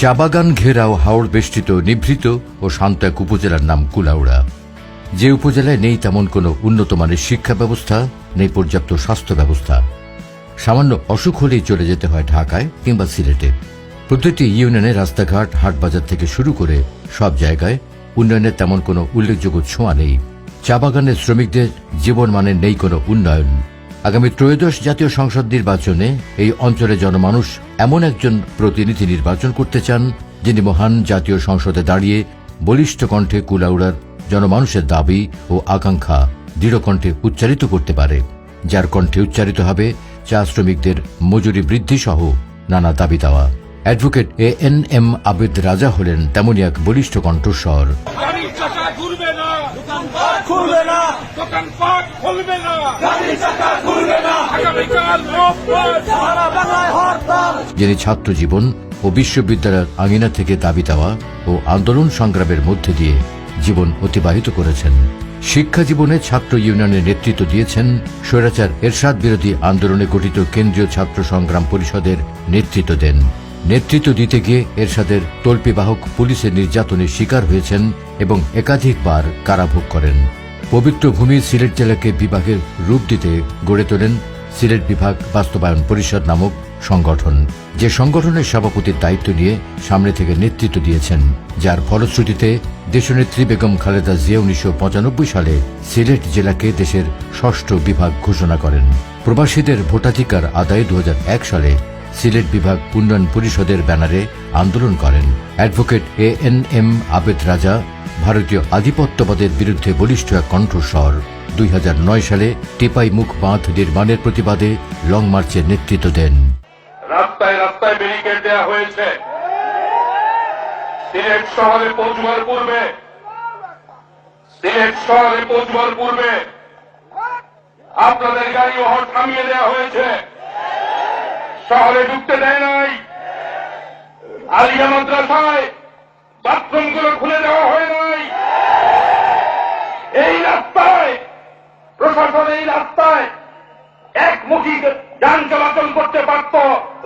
চা বাগান ঘেরাও হাওড় বেষ্টিত, নিভৃত ও শান্ত এক উপজেলার নাম কুলাউড়া। যে উপজেলায় নেই তেমন কোনো উন্নত মানের শিক্ষা ব্যবস্থা, নেই পর্যাপ্ত স্বাস্থ্য ব্যবস্থা। সামান্য অসুখ হলেই চলে যেতে হয় ঢাকায় কিংবা সিলেটে। প্রতিটি ইউনিয়নে রাস্তাঘাট, হাটবাজার থেকে শুরু করে সব জায়গায় উন্নয়নের তেমন কোনো উল্লেখযোগ্য ছোঁয়া নেই। চা বাগানের শ্রমিকদের জীবন মানে নেই কোনো উন্নয়ন। আগামী ত্রয়োদশ জাতীয় সংসদ নির্বাচনে এই অঞ্চলে জনমানুষ এমন একজন প্রতিনিধি নির্বাচন করতে চান, যিনি মহান জাতীয় সংসদে দাঁড়িয়ে বলিষ্ঠ কণ্ঠে কুলাউড়ার জনমানুষের দাবি ও আকাঙ্ক্ষা দৃঢ় কণ্ঠে উচ্চারিত করতে পারে। যার কণ্ঠে উচ্চারিত হবে, চা শ্রমিকদের মজুরি বৃদ্ধি সহ নানা দাবি দেওয়া। Advocate A N M Abed Raja হলেন তেমনই এক বলিষ্ঠ কণ্ঠস্বর। গাড়ির চাকা ঘুরবে না। দোকানপাট খুলবে না খুলবে না। গাড়ি চাকা খুলবে না আগামীকাল সারা বাংলায় হরতাল যিনি ছাত্র জীবন ও বিশ্ববিদ্যালয়ের আঙিনা থেকে দাবি দেওয়া ও আন্দোলন সংগ্রামের মধ্যে দিয়ে জীবন অতিবাহিত করেছেন। শিক্ষা জীবনে ছাত্র ইউনিয়নের নেতৃত্ব দিয়েছেন স্বৈরাচার এরশাদ বিরোধী আন্দোলনে গঠিত কেন্দ্রীয় ছাত্র সংগ্রাম পরিষদের নেতৃত্ব দেন। নেতৃত্ব দিতে গিয়ে এরশাদের তল্পিবাহক পুলিশের নির্যাতনের শিকার হয়েছেন এবং একাধিকবার কারাভোগ করেন। পবিত্র ভূমি সিলেট জেলাকে বিভাগের রূপ দিতে গড়ে তোলেন সিলেট বিভাগ বাস্তবায়ন পরিষদ নামক সংগঠন। যে সংগঠনের সভাপতির দায়িত্ব নিয়ে সামনে থেকে নেতৃত্ব দিয়েছেন, যার ফলশ্রুতিতে দেশনেত্রী বেগম খালেদা জিয়া উনিশশো পঁচানব্বই সালে সিলেট জেলাকে দেশের ষষ্ঠ বিভাগ ঘোষণা করেন। প্রবাসীদের ভোটাধিকার আদায়ে দু সালে সিলেট বিভাগ উন্নয়ন পরিষদের ব্যানারে আন্দোলন করেন। Advocate A N M Abed Raja ভারতীয় আধিপত্যবাদের বিরুদ্ধে বলিষ্ঠ এক কণ্ঠস্বর। দুই সালে টিপাই মুখ বাঁধ নির্মাণের প্রতিবাদে লং মার্চের নেতৃত্ব দেন। রাস্তায় রাস্তায় ব্যারিকেড দেওয়া হয়েছে। সিলেট শহরে পৌঁছবার পূর্বে। সিলেট শহরে পৌঁছবার পূর্বে। আপনাদের গাড়ি ওহর থামিয়ে দেওয়া হয়েছে। শহরে ঢুকতে দেয় নাই। আলিয়া মাদ্রাসায় বাথরুমগুলো খুলে দেওয়া হয় নাই এই রাস্তায় প্রশাসন এই রাস্তায় একমুখী যান চলাচল করতে পারত,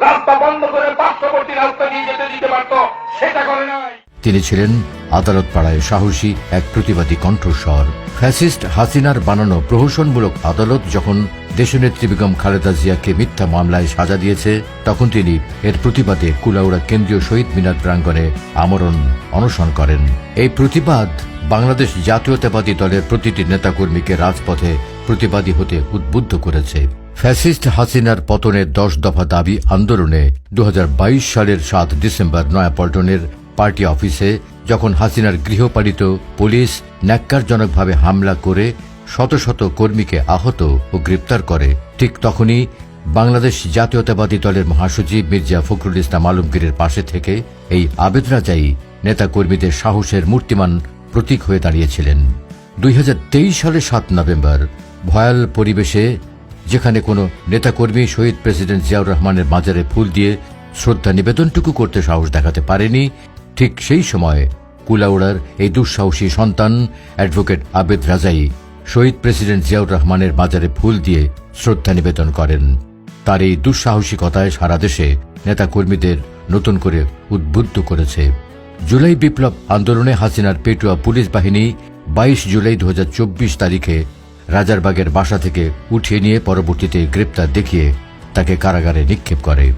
রাস্তা বন্ধ করে পার্শ্ববর্তী রাস্তা দিয়ে যেতে দিতে পারত, সেটা করে নাই। তিনি ছিলেন আদালত পাড়ায় সাহসী এক প্রতিবাদী কণ্ঠস্বর। ফ্যাসিস্ট হাসিনার বানানো প্রহসনমূলক আদালত যখন দেশনেত্রী বেগম খালেদা জিয়াকে মিথ্যা মামলায় সাজা দিয়েছে, তখন তিনি এর প্রতিবাদে কুলাউড়া কেন্দ্রীয় শহীদ মিনার প্রাঙ্গণে আমরণ অনশন করেন। এই প্রতিবাদ বাংলাদেশ জাতীয়তাবাদী দলের প্রতিটি নেতাকর্মীকে রাজপথে প্রতিবাদী হতে উদ্বুদ্ধ করেছে। ফ্যাসিস্ট হাসিনার পতনের দশ দফা দাবি আন্দোলনে দু হাজার বাইশ সালের সাত ডিসেম্বর নয়াপল্টনের পার্টি অফিসে যখন হাসিনার গৃহপালিত পুলিশ ন্যাক্কারজনকভাবে হামলা করে শত শত কর্মীকে আহত ও গ্রেপ্তার করে, ঠিক তখনই বাংলাদেশ জাতীয়তাবাদী দলের মহাসচিব মির্জা ফখরুল ইসলাম আলমগীরের পাশে থেকে এই আবেদ রাজাই নেতাকর্মীদের সাহসের মূর্তিমান প্রতীক হয়ে দাঁড়িয়েছিলেন। দুই হাজার তেইশ সালের সাত নভেম্বর ভয়াল পরিবেশে যেখানে কোনো নেতাকর্মী শহীদ প্রেসিডেন্ট জিয়াউর রহমানের মাজারে ফুল দিয়ে শ্রদ্ধা নিবেদনটুকু করতে সাহস দেখাতে পারেনি, ঠিক সেই সময় কুলাউড়ার এই দুঃসাহসী সন্তান অ্যাডভোকেট আবেদ রাজাই শহীদ প্রেসিডেন্ট জিয়াউর রহমানের মাজারে ফুল দিয়ে শ্রদ্ধা নিবেদন করেন। তার এই দুঃসাহসিকতায় সারা দেশে নেতাকর্মীদের নতুন করে উদ্বুদ্ধ করেছে। জুলাই বিপ্লব আন্দোলনে হাসিনার পেটুয়া পুলিশ বাহিনী বাইশ জুলাই দু হাজার চব্বিশ তারিখে রাজারবাগের বাসা থেকে উঠিয়ে নিয়ে পরবর্তীতে গ্রেপ্তার দেখিয়ে তাকে কারাগারে নিক্ষেপ করে।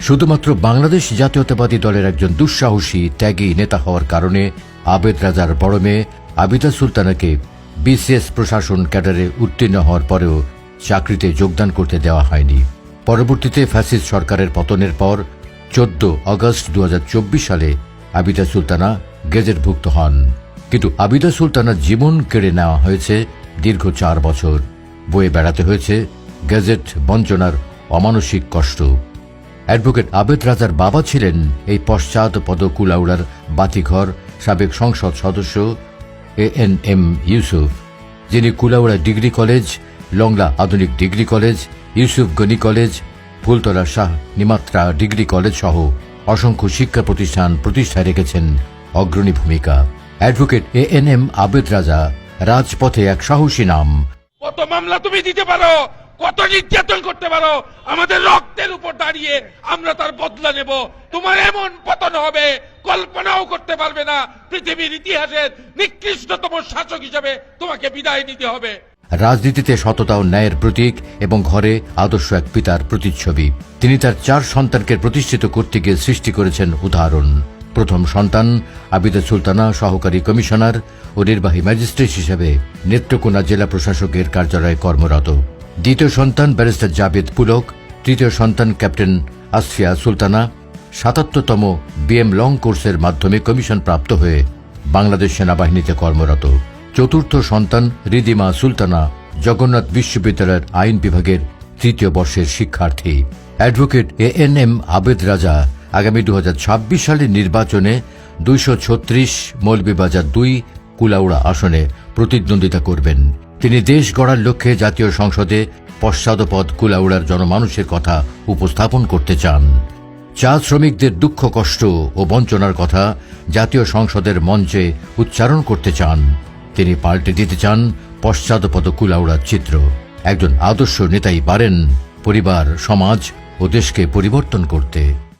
শুধুমাত্র বাংলাদেশ জাতীয়তাবাদী দলের একজন দুঃসাহসী, ত্যাগী নেতা হওয়ার কারণে আবেদ রাজার বড় মেয়ে আবিদা সুলতানাকে বিসিএস প্রশাসন ক্যাডারে উত্তীর্ণ হওয়ার পরেও চাকরিতে যোগদান করতে দেওয়া হয়নি। পরবর্তীতে ফ্যাসিস্ট সরকারের পতনের পর চোদ্দ আগস্ট দু হাজার চব্বিশ সালে আবিদা সুলতানা গেজেটভুক্ত হন। কিন্তু আবিদা সুলতানার জীবন কেড়ে নেওয়া হয়েছে দীর্ঘ চার বছর বয়ে বেড়াতে হয়েছে গেজেট বঞ্চনার অমানসিক কষ্ট। অ্যাডভোকেট আবেদ রাজার বাবা ছিলেন এই পশ্চাৎ পদকুলাউড়ার বাতিঘর সাবেক সংসদ সদস্য এ এন এম ইউসুফ, যিনি কুলাউড়া ডিগ্রি কলেজ, লংলা আধুনিক degree college, Yusuf Gani college, Fultala Shah Nimatra degree college সহ অসংখ্য শিক্ষা প্রতিষ্ঠান প্রতিষ্ঠায় রেখেছেন অগ্রণী ভূমিকা। Advocate A N M Abed Raja রাজপথে এক সাহসী নাম। কত মামলা তুমি দিতে পারো? কত নির্যাতন করতে পারো? আমাদের রক্তের উপর দাঁড়িয়ে আমরা তার বদলা নেব। তোমার এমন পতন হবে কল্পনাও করতে পারবে না। পৃথিবীর ইতিহাসের নিকৃষ্টতম শাসক হিসেবে তোমাকে বিদায় নিতে হবে। রাজনীতিতে সততা ও ন্যায়ের প্রতীক এবং ঘরে আদর্শ এক পিতার প্রতিচ্ছবি। তিনি তার চার সন্তানকে প্রতিষ্ঠিত করতে গিয়ে সৃষ্টি করেছেন উদাহরণ। প্রথম সন্তান, আবিদা সুলতানা, সহকারী কমিশনার ও নির্বাহী ম্যাজিস্ট্রেট হিসেবে নেত্রকোনা জেলা প্রশাসকের কার্যালয়ে কর্মরত। দ্বিতীয় সন্তান ব্যারিস্টার জাবেদ পুলক, তৃতীয় সন্তান ক্যাপ্টেন আসফিয়া সুলতানা, সাতাত্তরতম বিএম লং কোর্সের মাধ্যমে কমিশন প্রাপ্ত হয়ে বাংলাদেশ সেনাবাহিনীতে কর্মরত। চতুর্থ সন্তান রিদিমা সুলতানা জগন্নাথ বিশ্ববিদ্যালয়ের আইন বিভাগের তৃতীয় বর্ষের শিক্ষার্থী। Advocate A N M Abed Raja আগামী দু হাজার ছাব্বিশ সালের নির্বাচনে দুইশো ছত্রিশ মৌলভীবাজার দুই কুলাউড়া আসনে প্রতিদ্বন্দ্বিতা করবেন। তিনি দেশ গড়ার লক্ষ্যে জাতীয় সংসদে পশ্চাদপদ কুলাউড়ার জনমানুষের কথা উপস্থাপন করতে চান। চা শ্রমিকদের দুঃখ, কষ্ট ও বঞ্চনার কথা জাতীয় সংসদের মঞ্চে উচ্চারণ করতে চান। তিনি পাল্টে দিতে চান পশ্চাদপদ কুলাউড়ার চিত্র। একজন আদর্শ নেতাই পারেন পরিবার, সমাজ ও দেশকে পরিবর্তন করতে।